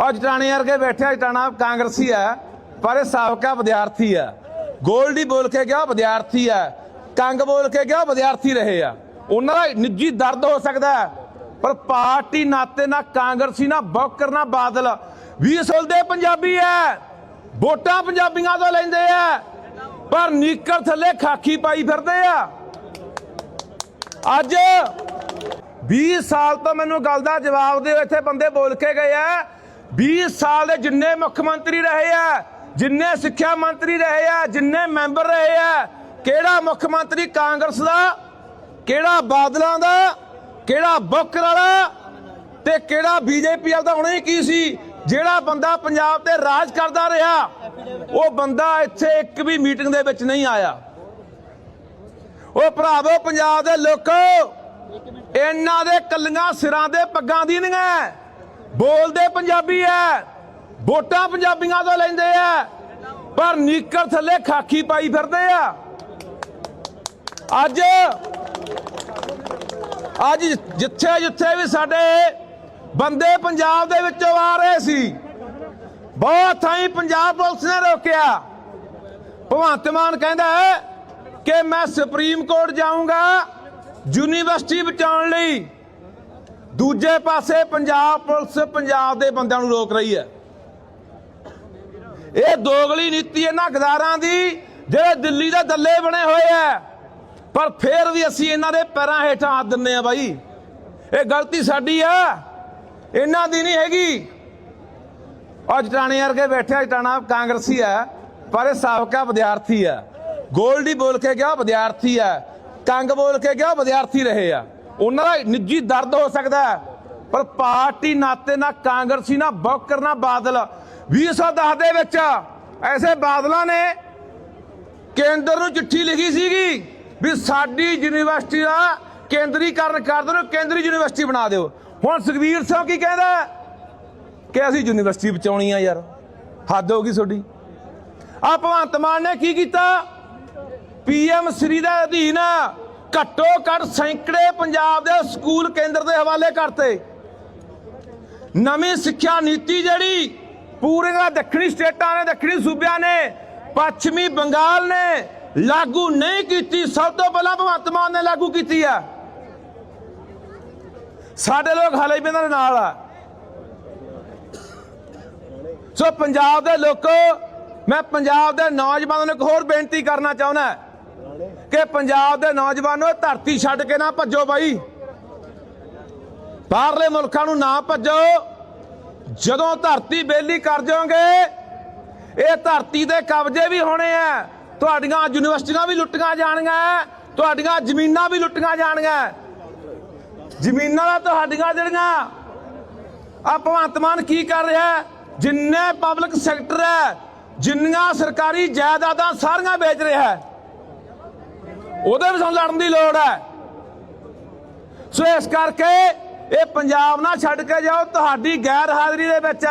ਔਰ ਜਟਾਣੇ ਵਰਗੇ ਬੈਠਿਆ ਜਟਾਣਾ ਕਾਂਗਰਸੀ ਹੈ ਪਰ ਇਹ ਸਾਬਕਾ ਵਿਦਿਆਰਥੀ ਹੈ ਗੋਲਡੀ ਬੋਲ ਕੇ ਗਿਆ ਵਿਦਿਆਰਥੀ ਹੈ ਕੰਗ ਬੋਲ ਕੇ ਗਿਆ ਵਿਦਿਆਰਥੀ ਰਹੇ ਆ। ਉਹਨਾਂ ਦਾ ਨਿੱਜੀ ਦਰਦ ਹੋ ਸਕਦਾ ਪਰ ਪਾਰਟੀ ਨਾਤੇ ਨਾ ਕਾਂਗਰਸੀ, ਨਾ ਬੌਕਰ, ਨਾ ਬਾਦਲ। ਵੀ ਸੁਲਦੇ ਪੰਜਾਬੀ ਹੈ ਵੋਟਾਂ ਪੰਜਾਬੀਆਂ ਤੋਂ ਲੈਂਦੇ ਆ, ਪਰ ਨੀਕਰ ਥੱਲੇ ਖਾਕੀ ਪਾਈ ਫਿਰਦੇ ਆ। ਅੱਜ 20 ਸਾਲ ਤੋਂ ਮੈਨੂੰ ਗੱਲ ਦਾ ਜਵਾਬ ਦਿਓ, ਇੱਥੇ ਬੰਦੇ ਬੋਲ ਕੇ ਗਏ ਆ 20 ਸਾਲ ਦੇ ਜਿੰਨੇ ਮੁੱਖ ਮੰਤਰੀ ਰਹੇ ਆ, ਜਿੰਨੇ ਸਿੱਖਿਆ ਮੰਤਰੀ ਰਹੇ ਆ, ਜਿੰਨੇ ਮੈਂਬਰ ਰਹੇ ਆ, ਕਿਹੜਾ ਮੁੱਖ ਮੰਤਰੀ ਕਾਂਗਰਸ ਦਾ, ਕਿਹੜਾ ਬਾਦਲਾਂ ਦਾ, ਕਿਹੜਾ ਬੁੱਕਰ ਵਾਲਾ ਤੇ ਕਿਹੜਾ ਬੀਜੇਪੀ ਵਾਲਾ ਤਾਂ ਹੁਣੇ ਹੀ ਕੀ ਸੀ, ਜਿਹੜਾ ਬੰਦਾ ਪੰਜਾਬ ਤੇ ਰਾਜ ਕਰਦਾ ਰਿਹਾ, ਉਹ ਬੰਦਾ ਇੱਥੇ ਇੱਕ ਵੀ ਮੀਟਿੰਗ ਦੇ ਵਿੱਚ ਨਹੀਂ ਆਇਆ। ਉਹ ਭਰਾਵੋ, ਪੰਜਾਬ ਦੇ ਲੋਕੋ, ਇਹਨਾਂ ਦੇ ਕੱਲੀਆਂ ਸਿਰਾਂ ਦੇ ਪੱਗਾਂ ਦੀ ਨਹੀਂ ਹੈ। ਬੋਲਦੇ ਪੰਜਾਬੀ ਐ, ਵੋਟਾਂ ਪੰਜਾਬੀਆਂ ਤੋਂ ਲੈਂਦੇ ਆ ਪਰ ਨੀਕਰ ਥੱਲੇ ਖਾਕੀ ਪਾਈ ਫਿਰਦੇ ਆ। ਅੱਜ ਅੱਜ ਜਿੱਥੇ ਜਿੱਥੇ ਵੀ ਸਾਡੇ ਬੰਦੇ ਪੰਜਾਬ ਦੇ ਵਿੱਚੋਂ ਆ ਰਹੇ ਸੀ, ਬਹੁਤ ਥਾਈਂ ਪੰਜਾਬ ਪੁਲਿਸ ਨੇ ਰੋਕਿਆ। ਭਗਵੰਤ ਮਾਨ ਕਹਿੰਦਾ ਹੈ ਕਿ ਮੈਂ ਸੁਪਰੀਮ ਕੋਰਟ ਜਾਊਂਗਾ ਯੂਨੀਵਰਸਿਟੀ ਬਚਾਉਣ ਲਈ। ਦੂਜੇ ਪਾਸੇ ਪੰਜਾਬ ਪੁਲਿਸ ਪੰਜਾਬ ਦੇ ਬੰਦਿਆਂ ਨੂੰ ਰੋਕ ਰਹੀ ਹੈ। ਇਹ ਦੋਗਲੀ ਨੀਤੀ ਇਹਨਾਂ ਗਦਾਰਾਂ ਦੀ, ਜਿਹੜੇ ਦਿੱਲੀ ਦੇ ਦੱਲੇ ਬਣੇ ਹੋਏ ਆ। ਪਰ ਫੇਰ ਵੀ ਅਸੀਂ ਇਹਨਾਂ ਦੇ ਪੈਰਾਂ ਹੇਠਾਂ ਹੱਥ ਦਿੰਨੇ ਆ ਬਾਈ। ਇਹ ਗਲਤੀ ਸਾਡੀ ਆ। ਇਹਨਾਂ ਦੀ ਨਹੀਂ ਹੈਗੀ। ਔਰ ਜਟਾਣੇ ਵਰਗੇ ਬੈਠਿਆ ਜਟਾਣਾ ਕਾਂਗਰਸੀ ਹੈ ਪਰ ਇਹ ਸਾਬਕਾ ਵਿਦਿਆਰਥੀ ਹੈ ਗੋਲਡੀ ਬੋਲ ਕੇ ਗਿਆ ਵਿਦਿਆਰਥੀ ਹੈ ਕੰਗ ਬੋਲ ਕੇ ਗਿਆ ਵਿਦਿਆਰਥੀ ਰਹੇ ਆ। ਉਹਨਾਂ ਦਾ ਨਿੱਜੀ ਦਰਦ ਹੋ ਸਕਦਾ ਪਰ ਪਾਰਟੀ ਨਾਤੇ ਨਾ ਕਾਂਗਰਸੀ, ਨਾ ਬੌਕਰ, ਨਾ ਬਾਦਲ। 2010 ਦੇ ਵਿੱਚ ਐਸੇ ਬਾਦਲਾਂ ਨੇ ਕੇਂਦਰ ਨੂੰ ਚਿੱਠੀ ਲਿਖੀ ਸੀਗੀ ਵੀ ਸਾਡੀ ਯੂਨੀਵਰਸਿਟੀ ਦਾ ਕੇਂਦਰੀਕਰਨ ਕਰ ਦਿਓ, ਕੇਂਦਰੀ ਯੂਨੀਵਰਸਿਟੀ ਬਣਾ ਦਿਓ। ਹੁਣ ਸੁਖਵੀਰ ਸਿੰਘ ਕੀ ਕਹਿੰਦਾ ਕਿ ਅਸੀਂ ਯੂਨੀਵਰਸਿਟੀ ਬਚਾਉਣੀ ਆ ਯਾਰ। ਹੱਦ ਹੋ ਗਈ ਤੁਹਾਡੀ। ਆ ਭਗਵੰਤ ਮਾਨ ਨੇ ਕੀ ਕੀਤਾ? ਪੀਐਮ ਸ੍ਰੀ ਦਾ ਅਧੀਨ ਘੱਟੋ ਘੱਟ ਸੈਂਕੜੇ ਪੰਜਾਬ ਦੇ ਸਕੂਲ ਕੇਂਦਰ ਦੇ ਹਵਾਲੇ ਕਰਤੇ। ਨਵੀਂ ਸਿੱਖਿਆ ਨੀਤੀ ਜਿਹੜੀ ਪੂਰੀਆਂ ਦੱਖਣੀ ਸਟੇਟਾਂ ਨੇ, ਦੱਖਣੀ ਸੂਬਿਆਂ ਨੇ, ਪੱਛਮੀ ਬੰਗਾਲ ਨੇ ਲਾਗੂ ਨਹੀਂ ਕੀਤੀ, ਸਭ ਤੋਂ ਪਹਿਲਾਂ ਭਗਵੰਤ ਮਾਨ ਨੇ ਲਾਗੂ ਕੀਤੀ ਆ। ਸਾਡੇ ਲੋਕ ਹਾਲੇ ਵੀ ਇਹਨਾਂ ਦੇ ਨਾਲ ਆ। ਸੋ ਪੰਜਾਬ ਦੇ ਲੋਕੋ, ਮੈਂ ਪੰਜਾਬ ਦੇ ਨੌਜਵਾਨਾਂ ਨੂੰ ਇੱਕ ਹੋਰ ਬੇਨਤੀ ਕਰਨਾ ਚਾਹੁੰਦਾ। ਕਿ ਪੰਜਾਬ ਦੇ ਨੌਜਵਾਨੋ ਧਰਤੀ ਛੱਡ ਕੇ ਨਾ ਭੱਜੋ ਬਾਈ। ਬਾਹਰਲੇ ਮੁਲਕਾਂ ਨੂੰ ਨਾ ਭੱਜੋ। ਜਦੋਂ ਧਰਤੀ ਬੇਲੀ ਕਰ ਜਾਓਗੇ ਇਹ ਧਰਤੀ ਦੇ ਕਬਜ਼ੇ ਵੀ ਹੋਣੇ ਆ। ਤੁਹਾਡੀਆਂ ਯੂਨੀਵਰਸਿਟੀਆਂ ਵੀ ਲੁੱਟੀਆਂ ਜਾਣਗੀਆਂ, ਤੁਹਾਡੀਆਂ ਜ਼ਮੀਨਾਂ ਵੀ ਲੁੱਟੀਆਂ ਜਾਣਗੀਆਂ। ਜ਼ਮੀਨਾਂ ਦਾ ਤੁਹਾਡੀਆਂ ਜਿਹੜੀਆਂ ਆ ਭਗਵੰਤ ਮਾਨ ਕੀ ਕਰ ਰਿਹਾ ਜਿੰਨੇ ਪਬਲਿਕ ਸੈਕਟਰ ਹੈ, ਜਿੰਨੀਆਂ ਸਰਕਾਰੀ ਜਾਇਦਾਦਾਂ ਸਾਰੀਆਂ ਵੇਚ ਰਿਹਾ ਹੈ। ਉਹਦੇ ਵੀ ਸਾਨੂੰ ਲੜਨ ਦੀ ਲੋੜ ਹੈ। ਸੋ ਇਸ ਕਰਕੇ ਇਹ ਪੰਜਾਬ ਨਾ ਛੱਡ ਕੇ ਜਾਓ, ਤੁਹਾਡੀ ਗੈਰ ਹਾਜ਼ਰੀ ਦੇ ਵਿੱਚ।